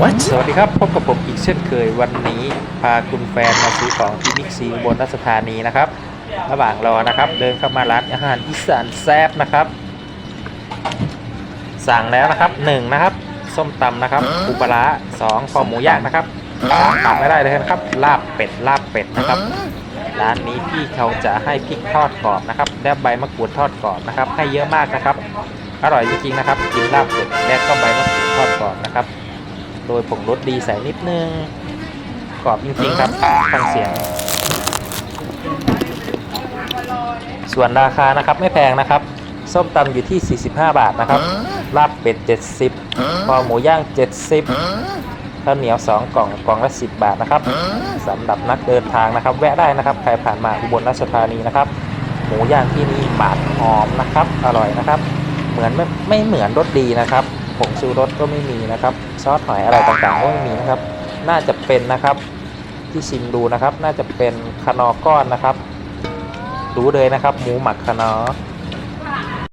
What สวัสดีครับ พบกับผมอีกเช่นเคยวันนี้พาคุณแฟนมาซื้อของที่บิ๊กซีบนราชธานีนะครับ ระหว่างรอนะครับ เดินเข้ามาร้านอาหารอีสานแซ่บนะครับ สั่งแล้วนะครับหนึ่งนะครับ ส้มตำนะครับปูปลาร้าสองคอหมูย่างนะครับสามขาดไม่ได้เลยนะครับ ลาบเป็ดลาบเป็ดนะครับ ร้านนี้พี่เขาจะให้พริกทอดกรอบนะครับและใบมะกรูดทอดกรอบนะครับ ให้เยอะมากนะครับ อร่อยจริงๆนะครับ กินลาบเป็ดและก็ใบมะกรูดทอดกรอบนะครับ โดยผงรสดีใส่นิดนึงกรอบจริงๆครับฟังเสียง ส่วนราคานะครับไม่แพงนะครับ ส้มตำอยู่ที่ 45 บาทนะครับลาบเป็ด 70 คอหมูย่าง 70ข้าวเหนียว 2 กล่องกล่องละ 10 บาทนะครับสำหรับนักเดินทางนะครับ แวะได้นะครับใครผ่านมาอุบลราชธานีนะครับ หมูย่างที่นี่หมาดหอมนะครับ อร่อยนะครับ เหมือนไม่ไม่เหมือนรสดีนะครับ ผงชูรสก็ไม่มีนะครับ ซอสหอยอะไรต่างๆก็ไม่มีนะครับ น่าจะเป็นนะครับที่ชิมดูนะครับ น่าจะเป็นคานอก้อนนะครับ รู้เลยนะครับ หมูหมักคานอ